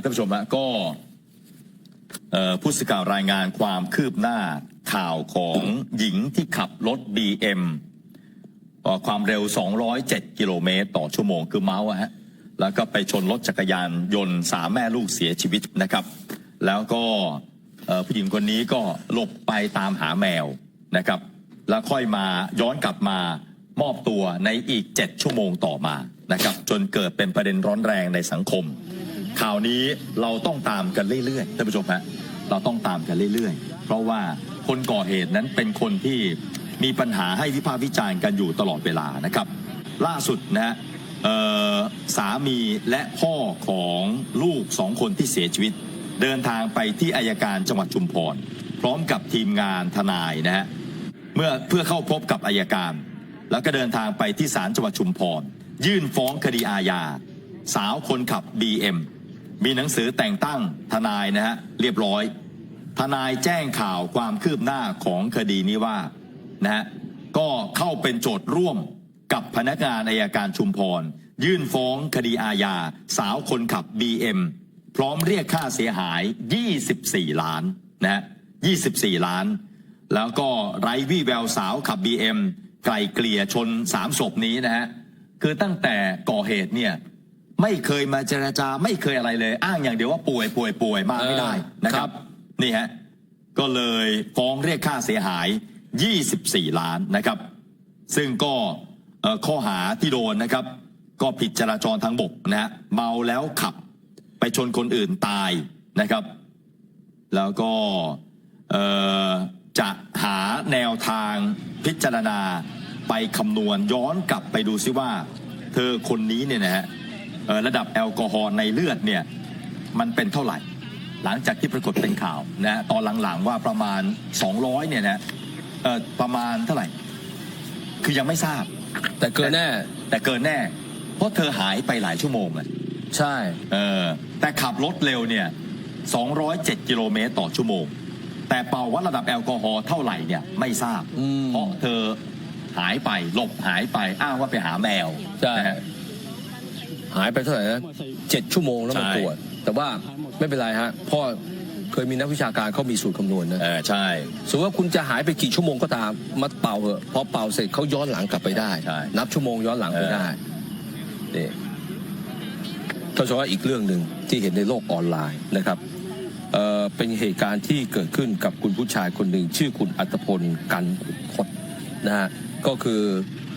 ท่านผู้ชมฮะก็ผู้สื่อข่าวรายงานความคืบหน้าข่าวของหญิงที่ขับรถ BM เอ่อความเร็ว 207 กิโลเมตร ต่อชั่วโมงคือเมาส์ฮะแล้วก็ไปชนรถจักรยานยนต์สามแม่ลูกเสียชีวิตนะครับ แล้วก็ผู้หญิงคนนี้ก็หลบไปตามหาแมวนะครับ แล้วค่อยมาย้อนกลับมามอบตัวในอีก 7 ชั่วโมงต่อมานะครับ จนเกิดเป็นประเด็นร้อนแรงในสังคม ข่าวนี้เราต้องตามกันเรื่อยๆท่านผู้ชมฮะเราต้องตามกันเรื่อยๆ เพราะว่าคนก่อเหตุนั้นเป็นคนที่มีปัญหาให้วิพากษ์วิจารณ์กันอยู่ตลอดเวลานะครับ ล่าสุดนะฮะสามีและพ่อของลูกสองคนที่เสียชีวิต เดินทางไปที่อายการจังหวัดชุมพร พร้อมกับทีมงานทนายนะฮะเมื่อเพื่อเข้าพบกับอายการ แล้วก็เดินทางไปที่ศาลจังหวัดชุมพร ยื่นฟ้องคดีอาญา สาวคนขับ BM มีหนังสือแต่งตั้งทนายนะฮะเรียบร้อย ทนายแจ้งข่าวความคืบหน้าของคดีนี้ว่านะฮะก็เข้าเป็นโจทย์ร่วมกับพนักงานอายการชุมพร ยื่นฟ้องคดีอาญาสาวคนขับ BM พร้อมเรียกค่าเสียหาย 24 ล้านนะฮะ24 ล้าน แล้วก็ไร้วี่แววสาวขับ BM ไกลเกลี่ยชนสามศพนี้นะฮะคือตั้งแต่ก่อเหตุเนี่ย ไม่เคยมาเจรจาไม่เคยอะไรเลย อ้างอย่างเดียวว่าป่วยป่วยป่วยมาไม่ได้เออนะคครัรับบนี่ฮะก็เลยฟ้องเรียกค่าเสียหาย 24 ล้านนะครับ ซึ่งก็เอ่อข้อหาที่โดนนะครับ ก็ผิดจราจรทางบกนะฮะเมาแล้วขับไปชนคนอื่นตายนะครับ แล้วก็เอ่อจะหาแนวทางพิจารณาไปคำนวณย้อนกลับไปดูซิว่า เธอคนนี้เนี่ยนะฮะเอ่อ ระดับแอลกอฮอล์ในเลือดเนี่ยมันเป็นเท่าไหร่ หลังจากที่ปรากฏเป็นข่าวนะฮะตอนหลังๆว่าประมาณ 200เนี่ยนะเอ่อประมาณเท่าไหร่ คือยังไม่ทราบ แต่เกินแน่ แต่เกินแน่ เพราะเธอหายไปหลายชั่วโมงเลยใช่เออแต่ขับรถเร็วเนี่ย207กิโลเมตรต่อชั่วโมง แต่เป่าวัดระดับแอลกอฮอล์เท่าไหร่เนี่ยไม่ทราบอืมเพราะเธอหายไปหลบหายไปอ้างว่าไปหาแมวใช่นะฮะ หายไปเท่าไหร่นะเจ็ดชั่วโมงแล้วมาใช่ตรวจ แต่ว่าไม่เป็นไรฮะเพ่อเคยมีนักวิชาการเขามีสูตรคำนวณนะเออใช่สมมติว่าคุณจะหายไปกี่ชั่วโมงก็ตามมาเป่าเหอะพอเป่าเสร็จเขาย้อนหลังกลับไปได้ใช่นับชั่วโมงย้อนหลังไปได้นี่ท่านผู้ชมว่าอีกเรื่องหนึ่งที่เห็นในโลกออนไลน์นะครับเอ่อเป็นเหตุการณ์ที่เกิดขึ้นกับคุณผู้ชายคนหนึ่งชื่อคุณอัตพลกันขุนทศนะฮะก็คือ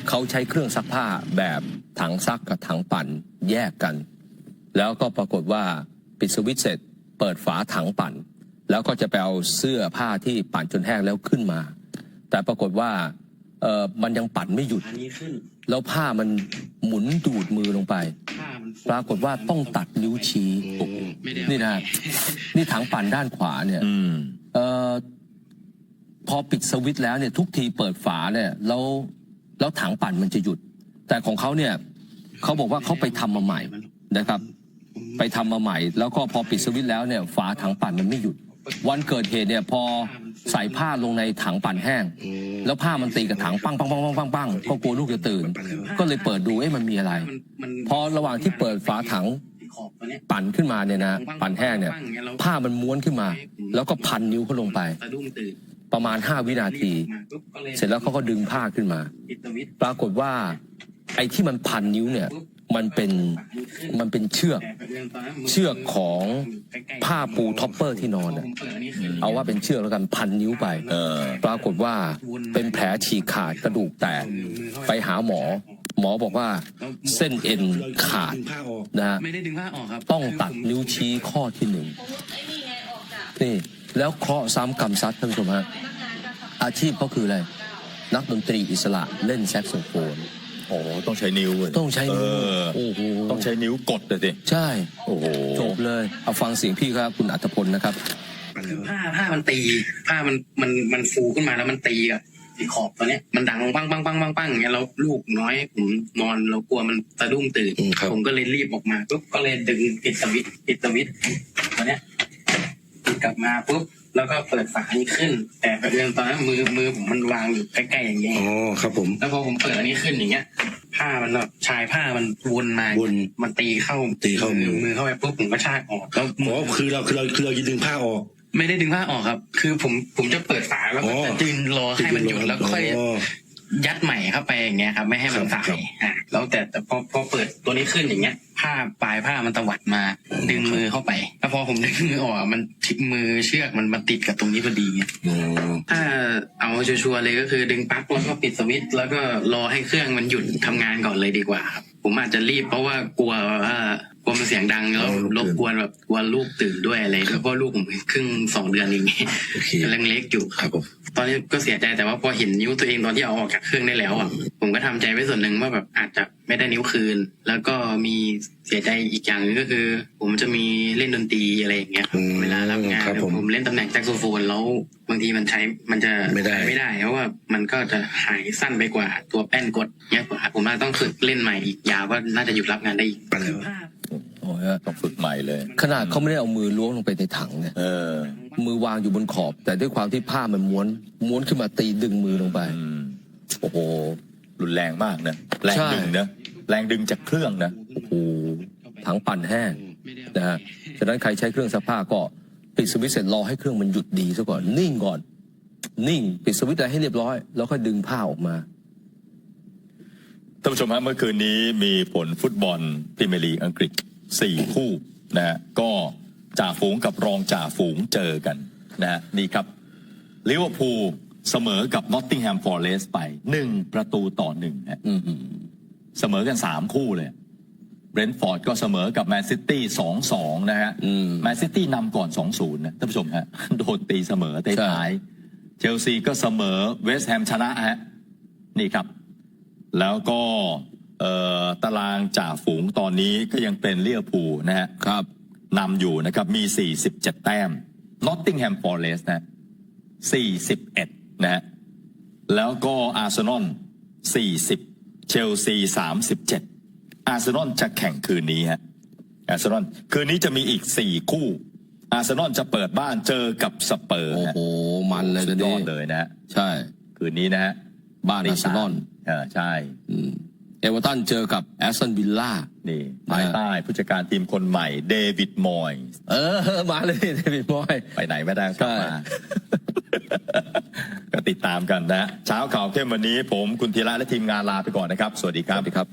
เขาใช้เครื่องซักผ้าแบบ ถังซักกับถังปั่นแยกกัน แล้วก็ปรากฏว่าปิดสวิตช์เสร็จ เปิดฝาถังปั่น แล้วก็จะไปเอาเสื้อผ้าที่ปั่นจนแห้งแล้วขึ้นมา แต่ปรากฏว่าเออมันยังปั่นไม่หยุด อันนี้ขึ้นแล้วผ้ามันหมุนดูดมือลงไป ผ้ามันฟูปรากฏว่าต้องตัดนิ้วชี้ไม่ได้นี่นะ นี่ถังปั่นด้านขวาเนี่ยอืมเออพอปิดสวิตช์แล้วเนี่ยทุกทีเปิดฝาเนี่ยแล้วแล้วถังปั่นมันจะหยุด แต่ของเขาเนี่ยเขาบอกว่าเขาไปทำมาใหม่นะครับ ไปทำมาใหม่ แล้วก็พอปิดสวิตช์แล้วเนี่ยฝาถังปั่นมันไม่หยุด วันเกิดเหตุเนี่ยพอใส่ผ้าลงในถังปั่นแห้ง แล้วผ้ามันตีกับถังปังปังปังปังปังปังก็กลัวลูกจะตื่น ก็เลยเปิดดูเอ๊ะมันมีอะไร พอระหว่างที่เปิดฝาถังปั่นขึ้นมาเนี่ยนะปั่นแห้งเนี่ย ผ้ามันม้วนขึ้นมา แล้วก็พันนิ้วเขาลงไปประมาณ 5 วินาที เสร็จแล้วเขาก็ดึงผ้าขึ้นมา ปรากฏว่า ไอ้ที่มันพันนิ้วเนี่ยมันเป็นมันเป็นเชือกแต่เรื่องตอนนั้นมันเชือกของใกล้ๆผ้าปูท็อปเปอร์ที่นอนผอะมเปิดอันนี้ขึ้นเอาว่าเป็นเชือกแล้วกันพันนิ้วไปเออปรากฏว่าเป็นแผลฉีกขาดกระดูกแตกไปหาหมอ หมอบอกว่าเส้นเอ็นขาดดึงผ้าออกนะฮะไม่ได้ดึงผ้าออกครับต้องตัดนิ้วชี้ข้อที่หนึ่งนี่แล้วเคราะห์ซ้ำกรรมซัดท่านผู้ชมฮะอาชีพเขาคืออะไรนักดนตรีอิสระเล่นแซกโซโฟน โอ้โหต้องใช้นิ้วเลยต้องใช้นิ้วเออโอ้โหต้องใช้นิ้วกดเลยสิใช่โอ้โหจบเลยเอาฟังเสียงพี่ครับ คุณอัตพลนะครับคือผ้าผ้ามันตี ผ้ามันมันมันฟูขึ้นมาแล้วมันตีกับไอ้ขอบตัวเนี้ยมันดังปังปังปังปังปังอย่างเงี้ยแล้วลูกน้อยผมนอนเรากลัวมันสะดุ้งตื่นอืมครับผมก็เลยรีบออกมาปุ๊บก็เลยดึงปิดสวิตช์ปิดสวิตช์ตัวเนี้ยปิดกลับมาปุ๊บ แล้วก็เปิดฝานี้ขึ้น แต่ประเด็นตอนนั้นมือมือผมมันวางอยู่ใกล้ๆอย่างเงี้ยอ๋อครับผม แล้วพอผมเปิดอันนี้ขึ้นอย่างเงี้ย ผ้ามันแบบชายผ้ามันวนมาวนมันตีเข้าตีเข้ามือมือเข้าไปปุ๊บผมก็ชากออกแล้วอ๋อคือเราคือเราคือเราจะดึงผ้าออก ไม่ได้ดึงผ้าออกครับ คือผมผมจะเปิดฝาแล้วก็อ๋อจะยืนรอให้มันหยุดแล้วค่อยอ๋อ ยัดใหม่เข้าไปอย่างเงี้ยครับไม่ให้มันครับสายอะแล้วแต่แต่พอพอเปิดตัวนี้ขึ้นอย่างเงี้ยผ้าปลายผ้ามันตวัดมา ดึงมือเข้าไป แล้วพอผมดึงมือออกมันทิกมือเชือกมันมาติดกับตรงนี้พอดีไงอืมถ้าเอาชัวร์ๆเลยก็คือดึงปลั๊กแล้วก็ปิดสวิตช์แล้วก็รอให้เครื่องมันหยุดทำงานก่อนเลยดีกว่าครับผมอาจจะรีบเพราะว่ากลัวว่ากลัวมันเสียงดังแล้วรบกวนแบบกลัวลูกตื่นด้วยอะไรด้วยเพราะลูกผมครึ่งสองเดือนเองโอเคกำลังเล็กอยู่ครับผม ตอนนี้ก็เสียใจแต่ว่าพอเห็นนิ้วตัวเองตอนที่เอาออกจากเครื่องได้แล้วอะผมก็ทำใจไว้ส่วนหนึ่งว่าแบบอาจจะไม่ได้นิ้วคืน แล้วก็มีเสียใจอีกอย่างหนึงก็คือ ผมจะมีเล่นดนตรีอะไรอย่างเงี้ยครับอืมเวลารับงานครับผมผมเล่นตำแหน่งแซกโซโฟนแล้วบางทีมันใช้มันจะไม่ได้ใช้ไม่ได้เพราะว่ามันก็จะหายสั้นไปกว่าตัวแป้นกดเยอะกว่าผมน่าจะต้องฝึกเล่นใหม่อีกยาวก็น่าจะหยุดรับงานได้อีกไปแล้ว โอ้ยต้องฝึกใหม่เลย ขนาดเขาไม่ได้เอามือล้วงลงไปในถังเนี่ยเออ มือวางอยู่บนขอบ แต่ด้วยความที่ผ้ามันม้วน ม้วนขึ้นมาตีดึงมือลงไป อืมโอ้โห รุนแรงมากนะแรงใช่ ดึงนะแรงดึงจากเครื่องนะ โอ้โหถังปั่นแห้งนะฮะฉะนั้นใครใช้เครื่องซักผ้าก็ปิดสวิตช์เสร็จรอให้เครื่องมันหยุดดีซะก่อน นิ่งก่อน นิ่งปิดสวิตช์อะไรให้เรียบร้อย แล้วค่อยดึงผ้าออกมา ท่านผู้ชมฮะเมื่อคืนนี้มีผลฟุตบอลพรีเมียร์ลีกอังกฤษ สี่คู่นะฮะก็จ่าฝูงกับรองจ่าฝูงเจอกันนะฮะนี่ครับลิเวอร์พูลเสมอกับนอตติงแฮมฟอร์เรสต์ไปหนึ่งประตูต่อหนึ่งฮะอืมเสมอกันสามคู่เลยเบรนท์ฟอร์ดก็เสมอกับแมนซิตี้สองสองนะฮะอืมแมนซิตี้นำก่อนสองศูนย์นะท่านผู้ชมฮะโดนตีเสมอใต้ใช่ท้ายเชลซีก็เสมอเวสต์แฮมชนะฮะนี่ครับ แล้วก็เอ่อ ตารางจ่าฝูงตอนนี้ก็ยังเป็นเลียพูลนะฮะครับนำอยู่นะครับมี 47 แต้มนอตติงแฮมฟอร์เรสต์นะ41 นะฮะแล้วก็อาร์เซนอล40 เชลซี 37 อาร์เซนอลจะแข่งคืนนี้ฮะอาร์เซนอลคืนนี้จะมีอีก 4 คู่ อาร์เซนอลจะเปิดบ้านเจอกับสเปอร์โอ้ฮะโห มันเลยสุนะดยนี่อดเลยนะฮะใช่ คืนนี้นะฮะบ้านอาร์เซนอลเออใช่อืม เอเวอร์ตันเจอกับแอสตันวิลล่า นี่ภายใต้ผู้จัดการทีมคนใหม่เดวิดมอยส์เออ มาเลยเดวิดบอยไปไหนไม่ได้กลับมาก็ติดตามกันนะ เช้าข่าวเข้มวันนี้ผมคุณธีระและทีมงานลาไปก่อนนะครับ สวัสดีคสรับวัสดีครับ